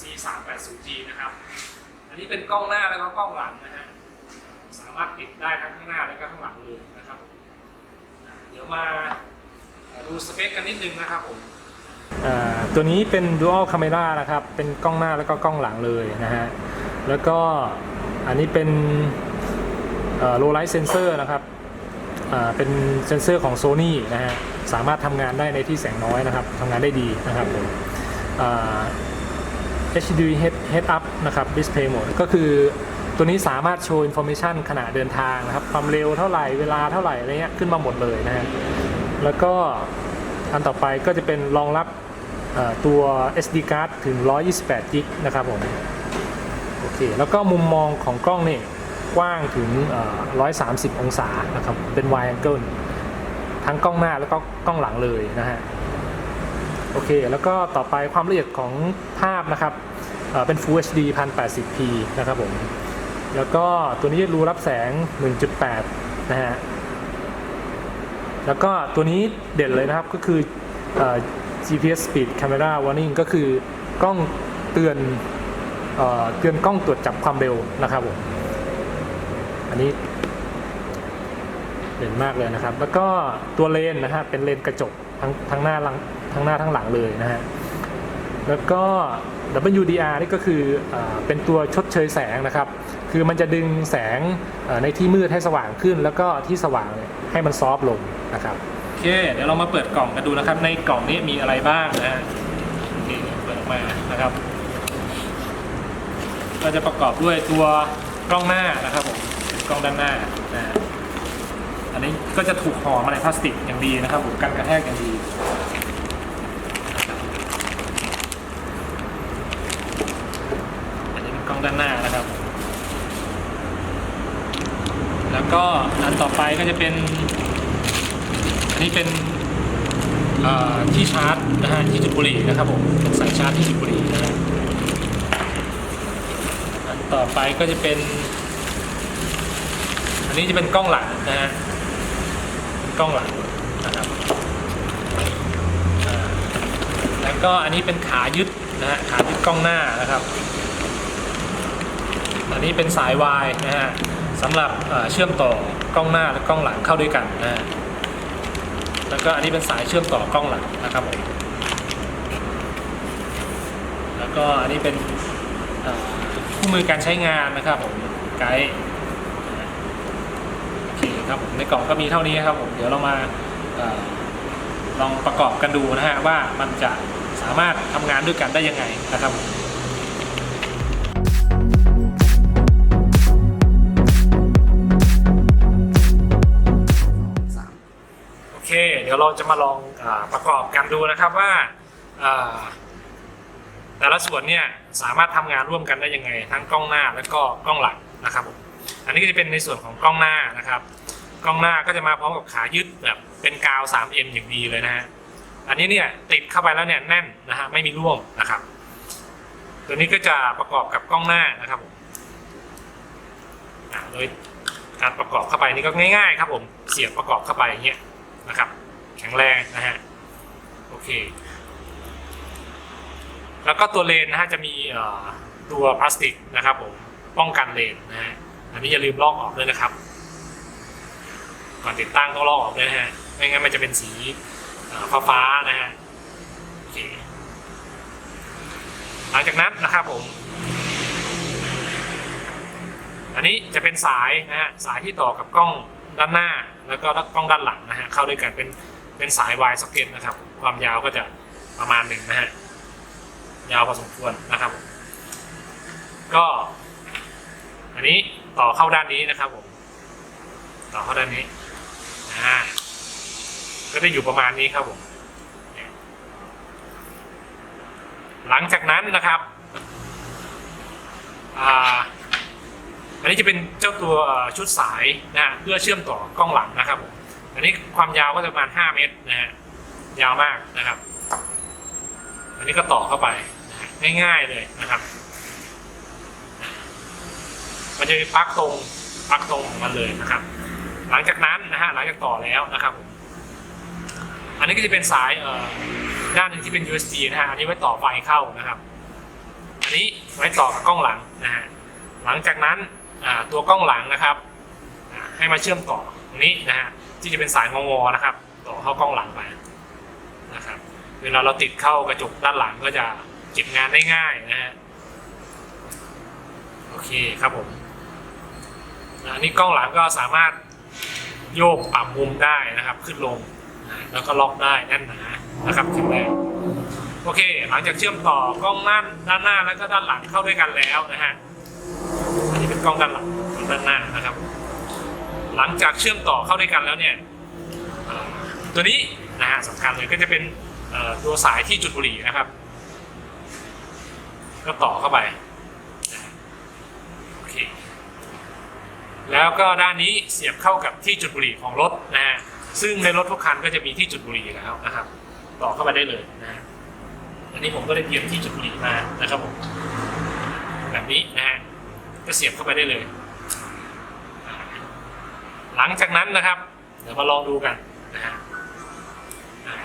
380G นะครับ อันนี้เป็นกล้องหน้าแล้วก็กล้องหลังนะฮะ สามารถติดได้ทั้งข้างหน้าและก็ข้างหลังเลยนะครับ เดี๋ยวมาดูสเปคกันนิดนึงนะครับผมตัวนี้เป็น dual camera นะครับ เป็นกล้องหน้าแล้วก็กล้องหลังเลยนะฮะ แล้วก็อันนี้เป็น low light sensor นะครับเป็นเซนเซอร์ของ Sony นะฮะ สามารถทำงานได้ในที่แสงน้อยนะครับทำงานได้ดีนะครับผม HD head head up นะครับ display mode ก็คือตัวนี้สามารถโชว์ information ขณะเดินทางนะครับ ความเร็วเท่าไหร่ เวลาเท่าไหร่อะไรเงี้ยขึ้นมาหมดเลยนะฮะแล้วก็อันต่อไปก็จะเป็นรองรับตัว SD card ถึง 128กิกนะครับผม โอเค แล้วก็มุมมองของกล้องนี่กว้างถึง 130 องศานะครับ เป็น wide angle ทั้งกล้องหน้าแล้วก็กล้องหลังเลยนะฮะ โอเค แล้วก็ต่อไปความละเอียดของภาพนะครับเป็น Full HD 1080p นะครับผม แล้วก็ตัวนี้รูรับแสง 1.8 นะฮะ แล้วก็ตัวนี้เด่นเลยนะครับก็คืออ GPS Speed Camera Warning ก็คือกล้องเตือนเอเตือนกล้องตรวจจับความเร็วนะครับผม อันนี้เด่นมากเลยนะครับ แล้วก็ตัวเลนนะฮะเป็นเลนกระจกทั้งทั้งหน้าหลัง ทั้งหน้าทั้งหลังเลยนะฮะ แล้วก็ WDR นี่ก็คือเอเป็นตัวชดเชยแสงนะครับ คือมันจะดึงแสงในที่มืดให้สว่างขึ้น แล้วก็ที่สว่างให้มันซอฟต์ลงนะครับ โอเค เดี๋ยวเรามาเปิดกล่องกันดูนะครับ ในกล่องนี้มีอะไรบ้างนะฮะเปิดออกมานะครับก็จะประกอบด้วยตัวกล้องหน้านะครับผมกล้องด้านหน้านะอันนี้ก็จะถูกห่อมาในพลาสติกอย่างดีนะครับผมกันกระแทกอย่างดีอันนี้เป็นกล้องด้านหน้านะครับ แล้วก็อันต่อ ไปก็จะเป็น อันนี้เป็นที่ชาร์จนะฮะที่จุดบุหรี่นะครับผมสายชาร์จที่จุดบุหรี่นะฮะอันต่อไปก็จะเป็น อันนี้จะเป็นกล้องหลังนะฮะกล้องหลังนะครับแล้วก็อันนี้เป็นขายึดนะฮะขายึดกล้องหน้านะครับ อันนี้เป็นสายวายนะฮะ สำหรับเชื่อมต่อกล้องหน้าและกล้องหลังเข้าด้วยกันนะแล้วก็อันนี้เป็นสายเชื่อมต่อกล้องหลังนะครับผมแล้วก็อันนี้เป็นคู่มือการใช้งานนะครับผมไกด์โอเคครับผมในกล่องก็มีเท่านี้ครับผมเดี๋ยวเรามาอลองประกอบกันดูนะฮะว่ามันจะสามารถทำงานด้วยกันได้ยังไงนะครับ ดี๋ยวเราจะมาลองอประกอบกันดูนะครับว่าแต่ละส่วนเนี่ยสามารถทำงานร่วมกันได้ยังไง ทั้งกล้องหน้าและก็กล้องหลังนะครับผมอันนี้ก็จะเป็นในส่วนของกล้องหน้านะครับ กล้องหน้าก็จะมาพร้อมกับขายึดแบบเป็นกาว 3M อย่างดีเลยนะฮะอันนี้เนี่ยติดเข้าไปแล้วเนี่ยแน่นนะฮะไม่มีร่วงนะครับ ตัวนี้ก็จะประกอบกับกล้องหน้านะครับผมโดยการประกอบเข้าไปนี่ก็ง่าย ๆ ครับผมเสียบประกอบเข้าไปอย่างเงี้ยนะครับ แข็งแรงนะฮะโอเค แล้วก็ตัวเลนนะฮะจะมีตัวพลาสติกนะครับผมป้องกันเลนนะฮะอันนี้อย่าลืมลอกออกด้วยนะครับ ก่อนติดตั้งต้องลอกออกด้วยนะฮะไม่งั้นมันจะเป็นสีฟ้าฟ้านะฮะโอเคหลังจากนั้นนะครับผม อันนี้จะเป็นสายนะฮะสายที่ต่อกับกล้องด้านหน้า แล้วก็กล้องด้านหลังนะฮะเข้าด้วยกันเป็น เป็นสายวายสเก็ตนะครับ ความยาวก็จะประมาณหนึ่งนะฮะ ยาวพอสมควรนะครับ ก็ อันนี้ต่อเข้าด้านนี้นะครับผม ต่อเข้าด้านนี้อ่าก็จะอยู่ประมาณนี้ครับผม หลังจากนั้นนะครับอ่าอันนี้จะเป็นเจ้าตัวชุดสายนะฮะเพื่อเชื่อมต่อกล้องหลังนะครับผมอันนี้ความยาวก็จะประมาณ 5 เมตร นะฮะยาวมากนะครับ อันนี้ก็ต่อเข้าไปนะง่ายๆเลยนะครับ มันจะมีปลั๊กตรงปลั๊กตรงของมันเลยนะครับ หลังจากนั้นนะฮะหลังจากต่อแล้วนะครับผมอันนี้ก็จะเป็นสายเอ่อด้านหนึ่งที่เป็น USB นะฮะอันนี้ไว้ต่อไฟเข้านะครับ อันนี้ไว้ต่อกับกล้องหลังนะฮะหลังจากนั้นตัวกล้องหลังนะครับ ให้มาเชื่อมต่อตรงนี้นะฮะที่จะเป็นสายงงอๆนะครับ ต่อเข้ากล้องหลังไปนะครับ เวลาเราติดเข้ากระจกด้านหลังก็จะเก็บงานได้ง่ายนะฮะโอเคครับผมอันนี้กล้องหลังก็สามารถโยกปรับมุมได้นะครับ ขึ้นลงแล้วก็ล็อกได้แน่นหนานะครับแข็งแรงโอเค หลังจากเชื่อมต่อกล้องด้านด้านหน้าแล้วก็ด้านหลังเข้าด้วยกันแล้วนะฮะอันนี้เป็นกล้องด้านหลังด้านหน้านะครับ หลังจากเชื่อมต่อเข้าด้วยกันแล้วเนี่ย ตัวนี้นะฮะสำคัญเลยก็จะเป็นตัวสายที่จุดบุหรี่นะครับ ก็ต่อเข้าไปโอเคแล้วก็ด้านนี้เสียบเข้ากับที่จุดบุหรี่ของรถนะฮะซึ่งในรถทุกคันก็จะมีที่จุดบุหรี่แล้วนะครับ ต่อเข้าไปได้เลยนะฮะอันนี้ผมก็ได้เตรียมที่จุดบุหรี่มานะครับผมแบบนี้นะฮะก็เสียบเข้าไปได้เลย หลังจากนั้นนะครับ เดี๋ยวมาลองดูกันนะฮะอ่า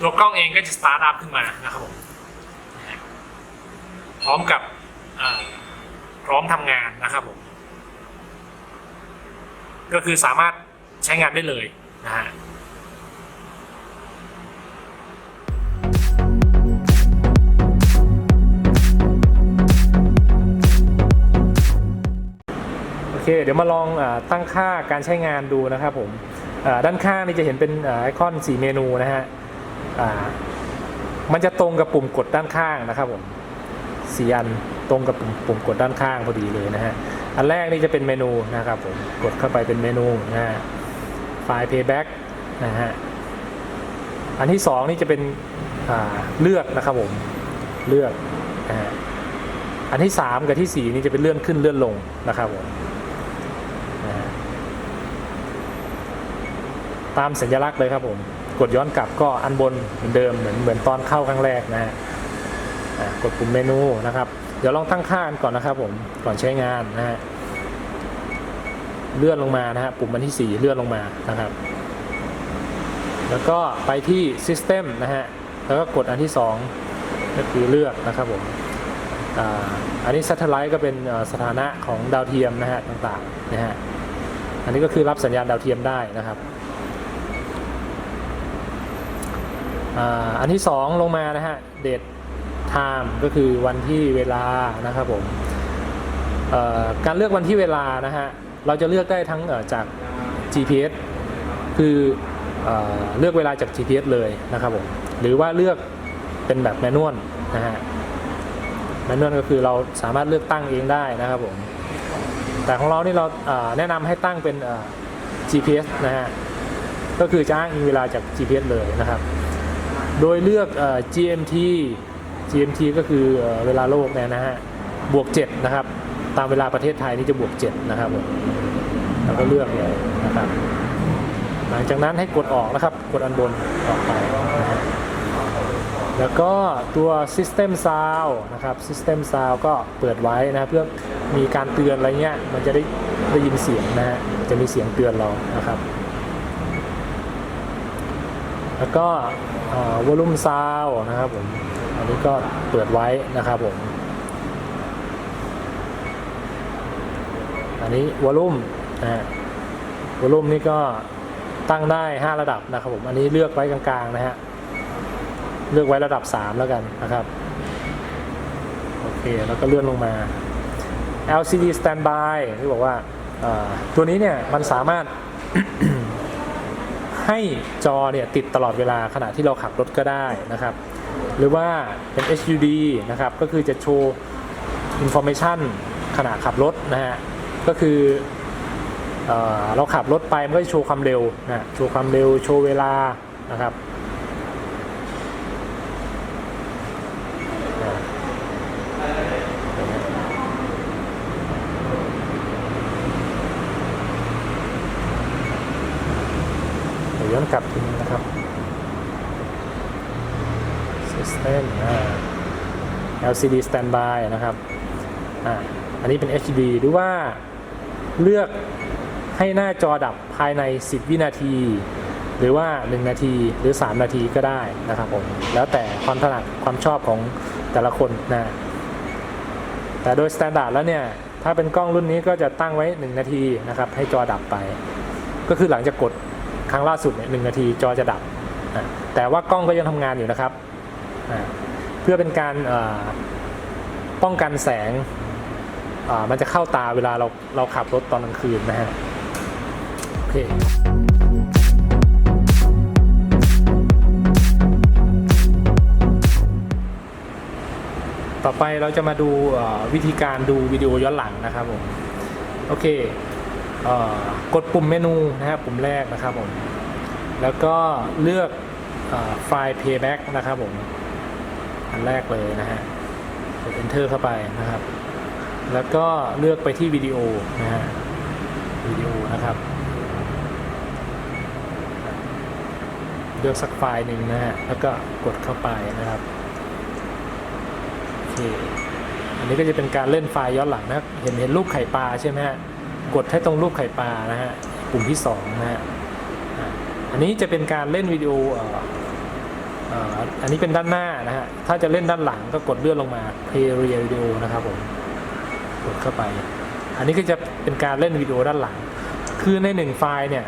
ตัวกล้องเองก็จะสตาร์ทอัพขึ้นมานะครับผมพร้อมกับพร้อมทำงานนะครับผมก็คือสามารถใช้งานได้เลยนะฮะโอเคเดี๋ยวมาลองอตั้งค่าการใช้งานดูนะครับผมด้านข้างนี่จะเห็นเป็นไอคอนสีเมนูนะฮะ มันจะตรงกับปุ่มกดด้านข้างนะครับผมสีอันตรงกับปุ่มปุ่มกดด้านข้างพอดีเลยนะฮะ อันแรกนี่จะเป็นเมนูนะครับผมกดเข้าไปเป็นเมนูนะฮะไฟล์ payback นะฮะ อันที่สองนี่จะเป็นเลือกนะครับผมเลือกนะฮะอันที่สามกับที่สี่นี่จะเป็นเลื่อนขึ้นเลื่อนลงนะครับผมนะตามสัญลักษณ์เลยครับผม กดย้อนกลับก็อันบนเหมือนเดิมเหมือนเหมือนตอนเข้าครั้งแรกนะฮะกดปุ่มเมนูนะครับ เดี๋ยวลองตั้งค่ากันก่อนนะครับผมก่อนใช้งานนะฮะเลื่อนลงมานะฮะปุ่มอันที่ 4 เลื่อนลงมานะครับ แล้วก็ไปที่ System นะฮะแล้วก็กดอันที่ 2 ก็คือเลือกนะครับผมอันนี้ Satellite ก็เป็นสถานะของดาวเทียมนะฮะต่างๆนะฮะอันนี้ก็คือรับสัญญาณดาวเทียมได้นะครับ อันที่ 2 ลงมานะฮะ Date Time ก็คือวันที่เวลานะครับผมการเลือกวันที่เวลานะฮะเราจะเลือกได้ทั้งจาก GPS คือเอเลือกเวลาจาก GPS เลยนะครับผมหรือว่าเลือกเป็นแบบแมนนวลนะฮะแมนนวลก็คือเราสามารถเลือกตั้งเองได้นะครับผมแต่ของเรานี่เราอ่าแนะนำให้ตั้งเป็น GPS นะฮะก็คือจะอ้างอิงเวลาจาก GPS เลยนะครับ โดยเลือกอ GMT GMT ก็คือเอ่อเวลาโลกเนี่ยนะฮะ บวก 7 นะครับ ตามเวลาประเทศไทยนี่จะบวก 7 นะครับแล้วก็เลือกเลยนะครับ หลังจากนั้นให้กดออกนะครับ กดอันบนออกไปนะฮะแล้วก็ตัว System Sound นะครับ System Sound ก็เปิดไว้นะเพื่อมีการเตือนอะไรเงี้ย มันจะได้ได้ยินเสียงนะฮะ จะมีเสียงเตือนเรานะครับ แล้วก็วอ่า Volume Sound นะครับผมอันนี้ก็เปิดไว้นะครับผมอันนี้ Volume นะฮะ Volume นี่ก็ตั้งได้ 5 ระดับนะครับผมอันนี้เลือกไว้กลางๆนะฮะเลือกไว้ระดับ 3 แล้วกันนะครับโอเคแล้วก็เลื่อนลงมา LCD Standby ที่บอกว่าตัวนี้เนี่ยมันสามารถ ให้จอเนี่ยติดตลอดเวลาขณะที่เราขับรถก็ได้นะครับ หรือว่าเป็น HUD นะครับ ก็คือจะโชว์ Information ขณะขับรถนะฮะ ก็คือเออเราขับรถไปมันก็จะโชว์ความเร็วนะ โชว์ความเร็ว โชว์เวลานะครับ เดี๋ยวย้อนกลับทีนึงนะครับ System LCD Standby นะครับออันนี้เป็น HD หรือว่าเลือกให้หน้าจอดับภายใน 10 วินาที หรือว่า 1 นาทีหรือ 3 นาทีก็ได้นะครับผมแล้วแต่ความถนัดความชอบของแต่ละคนนะแต่โดยสแตนดาร์ดแล้วเนี่ย ถ้าเป็นกล้องรุ่นนี้ก็จะตั้งไว้ 1 นาทีนะครับ ให้จอดับไป ก็คือหลังจากกดครั้งล่าสุดเนี่ยหนาทีจอจะดับอะแต่ว่ากล้องก็ยังทำงานอยู่นะครับ เพื่อเป็นการป้องกันแสงมันจะเข้าตาเวลาเราเราขับรถตอนกลางคืนนะฮะโอเคต่อไปเราจะมาดูวิธีการดูวิดีโอย้อนหลังนะครับผมโอเคเออกดปุ่มเมนูนะครับปุ่มแรกนะครับผมแล้วก็เลือกอไฟล์ playback นะครับผม อันแรกเลยนะฮะกด enter เข้าไปนะครับ แล้วก็เลือกไปที่วิดีโอนะฮะวิดีโอนะครับ เลือกสักไฟล์หนึ่งนะฮะแล้วก็กดเข้าไปนะครับโอเคอันนี้ก็จะเป็นการเล่นไฟล์ย้อนหลังนะเห็นเห็นรูปไข่ปลาใช่ไหมฮะกดให้ตรงรูปไข่ปลานะฮะปุ่มที่สองนะฮะอันนี้จะเป็นการเล่นวิดีโอ อันนี้เป็นด้านหน้านะฮะ ถ้าจะเล่นด้านหลังก็กดเลื่อนลงมา play real video นะครับผม กดเข้าไป อันนี้ก็จะเป็นการเล่นวิดีโอด้านหลัง คือในหนึ่งไฟล์เนี่ย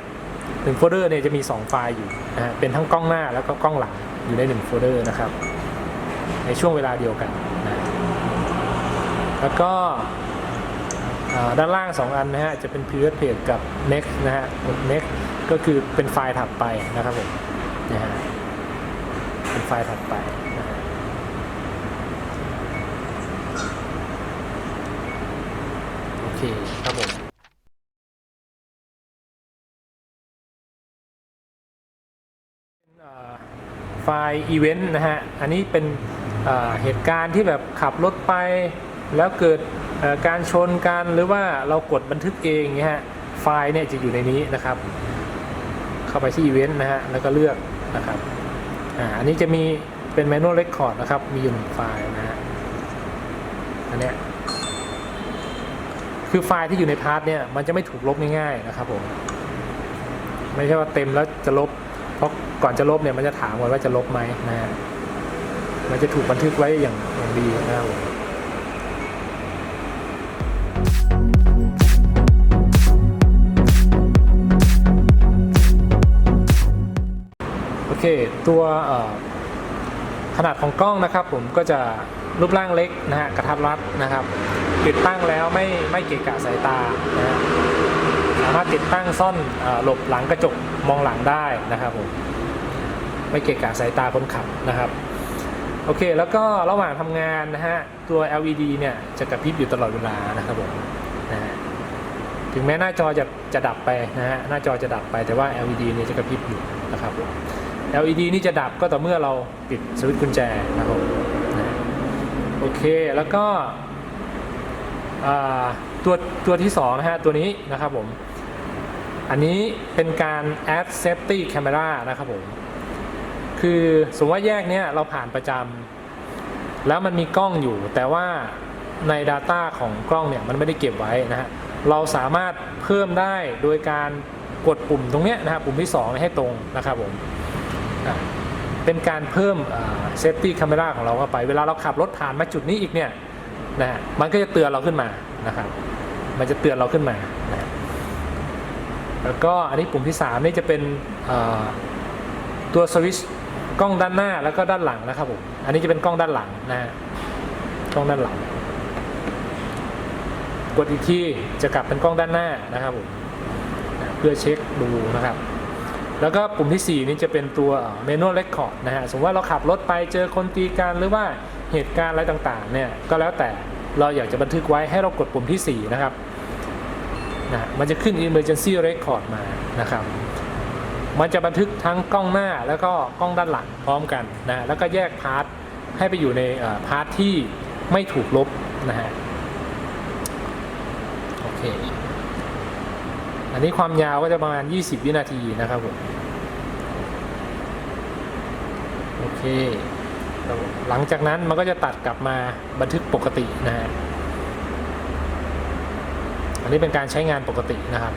หนึ่งโฟลเดอร์เนี่ยจะมี 2 ไฟล์อยู่นะฮะ เป็นทั้งกล้องหน้าแล้วก็กล้องหลังอยู่ในหนึ่งโฟลเดอร์นะครับ ในช่วงเวลาเดียวกันนะแล้วก็ด้านล่าง 2 อันนะฮะ จะเป็น previous page กับ next นะฮะกด next ก็คือเป็นไฟล์ถัดไปนะครับผมนะฮะ เป็นไฟล์ถัดไปนะฮะโอเคครับผมไฟล์อีเวนต์นะฮะ อันนี้เป็นเหตุการณ์ที่แบบขับรถไป แล้วเกิดการชนกันหรือว่าเรากดบันทึกเองเงี้ยฮะ ไฟล์เนี่ยจะอยู่ในนี้นะครับ เข้าไปที่อีเวนต์นะฮะ แล้วก็เลือกนะครับ อ่าอันนี้จะมีเป็นแมนนวลเรคคอร์ดนะครับ มีอยู่หนึ่งไฟล์นะฮะอันเนี้ยคือไฟล์ที่อยู่ในพาร์ทเนี่ยมันจะไม่ถูกลบง่ายๆนะครับผมไม่ใช่ว่าเต็มแล้วจะลบ เพราะก่อนจะลบเนี่ยมันจะถามก่อนว่าจะลบไหมนะฮะมันจะถูกบันทึกไว้อย่างอย่างดีนะครับผม เคตัวขนาดของกล้องนะครับ ผมก็จะรูปร่างเล็กนะฮะกระทัดรัดนะครับ ติดตั้งแล้วไม่ไม่เกะกะสายตานะฮะสามารถติดตั้งซ่อนอหลบหลังกระจกมองหลังได้นะครับผมไม่เกะกะสายตาคนขับนะครับโอเค แล้วก็ระหว่างทำงานนะฮะตัว LED เนี่ยจะกระพริบอยู่ตลอดเวลานะครับผมนะฮะถึงแม้หน้าจอจะจะดับไปนะฮะหน้าจอจะดับไปแต่ว่า LED เนี่ยจะกระพริบอยู่นะครับผม LED นี่จะดับก็ต่อเมื่อเราปิดสวิตช์กุญแจนะครับโอเคแล้วก็ตัวตัวที่2นะฮะตัวนี้นะครับผมอันนี้เป็นการ add safety camera นะครับผมคือสมมติว่าแยกเนี้ยเราผ่านประจำแล้วมันมีกล้องอยู่ แต่ว่าใน Data ของกล้องเนี่ยมันไม่ได้เก็บไว้นะฮะเราสามารถเพิ่มได้โดยการกดปุ่มตรงเนี้ยนะฮะปุ่มที่ 2 ให้ตรงนะครับผม เป็นการเพิ่มอ่า safety camera ของเราเข้าไป เวลาเราขับรถผ่านมาจุดนี้อีกเนี่ยนะฮะมันก็จะเตือนเราขึ้นมานะครับ มันจะเตือนเราขึ้นมานะแล้วก็อันนี้ปุ่มที่ 3 นี่จะเป็นตัวสวิตช์กล้องด้านหน้าแล้วก็ด้านหลังนะครับผม อันนี้จะเป็นกล้องด้านหลังนะฮะ กล้องด้านหลัง กดอีกทีจะกลับเป็นกล้องด้านหน้านะครับผมนะเพื่อเช็คดูนะครับ แล้วก็ปุ่มที่ 4 นี้จะเป็นตัว manual record นะฮะ สมมติว่าเราขับรถไปเจอคนตีกันหรือว่าเหตุการณ์อะไรต่างๆเนี่ยก็แล้วแต่เราอยากจะบันทึกไว้ให้เรากดปุ่มที่ 4 นะครับนะมันจะขึ้น emergency record มานะครับ มันจะบันทึกทั้งกล้องหน้าแล้วก็กล้องด้านหลังพร้อมกันนะแล้วก็แยกพาร์ทให้ไปอยู่ในพาร์ทที่ไม่ถูกลบนะฮะโอเค นนี้ความยาวก็จะประมาณ 20 วินาทีนะครับผมโอเค หลังจากนั้นมันก็จะตัดกลับมาบันทึกปกตินะฮะอันนี้เป็นการใช้งานปกตินะครับ